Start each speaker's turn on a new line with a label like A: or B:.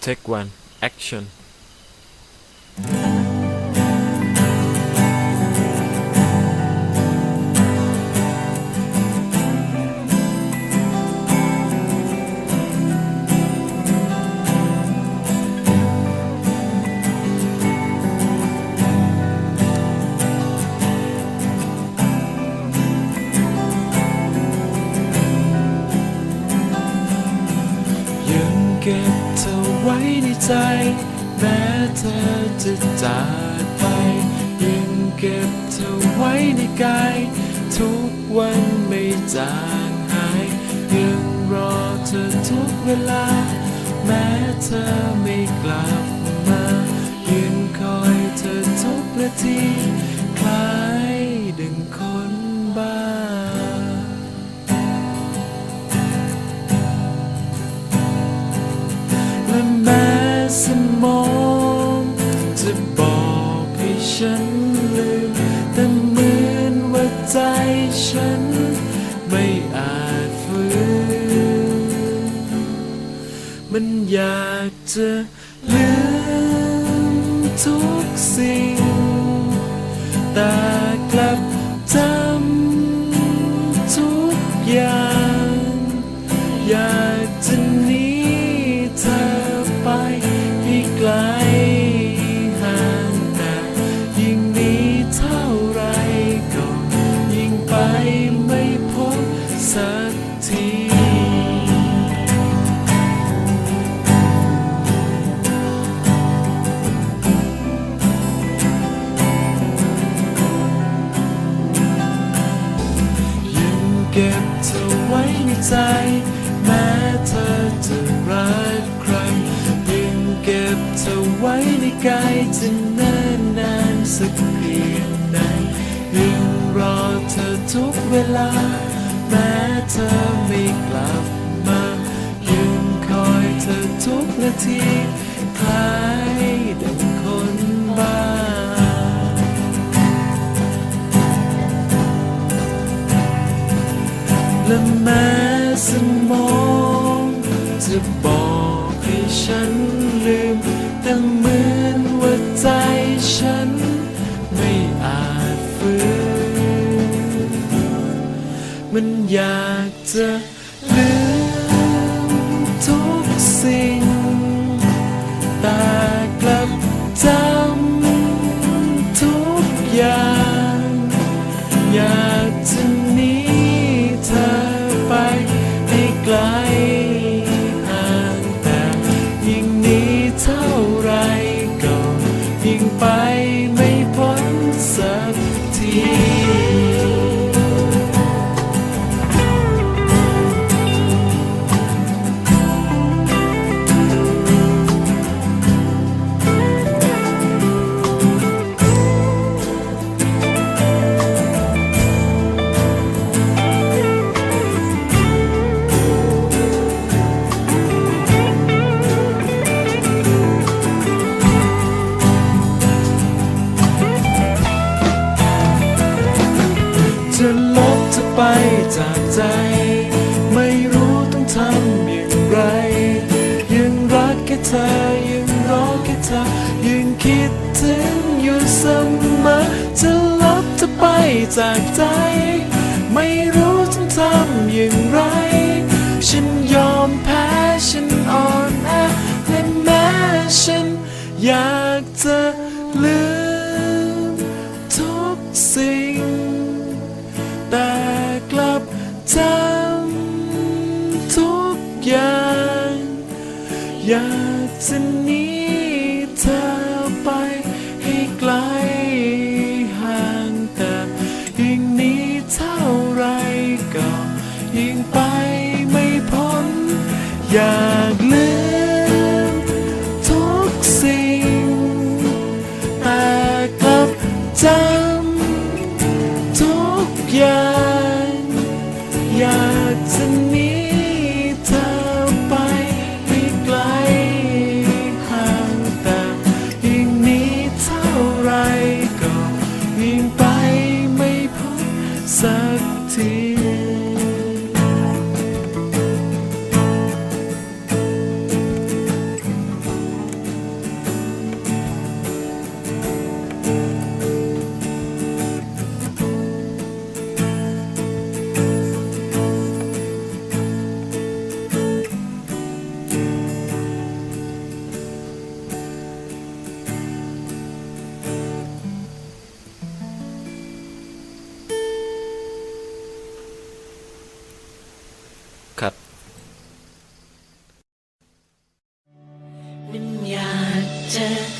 A: Take one. Action ว้ในใจ แม้เธอจะจากไป ยังเก็บเธอไว้ในกาย ทุกวันไม่จางหาย ยังรอเธอทุกเวลา แม้เธอไม่กลับมา ยังคอยเธอทุกนาที อยากจะลืมทุกสิ่ง ก็บเธอไว้ในใจ แม้เธอจะรักใครยังเก็บเธอไว้ในกายจะนานนานสักเพียงใดยังรอเธอทุกเวลา แม้เธอไม่กลับมายังคอยเธอทุกนาทีคล้าย และแม้สมองจะบอกให้ฉันลืม แต่เหมือนว่าใจฉันไม่อาจฟื้นมันอยากจะลืม ไปจากใจ ไม่รู้ต้องทำอย่างไร ยังรักแค่เธอ ยังรอแค่เธอ ยังคิดถึงอยู่เสมอจะลบจะไปจากใจ อยากจะหนีเธอไปให้ไกลห่างแต่ยิ่งหนี้เท่าไรก็ยิ่งไปไม่พ้น อยากลืมทุกสิ่ง แต่กลับใจ
B: เจอ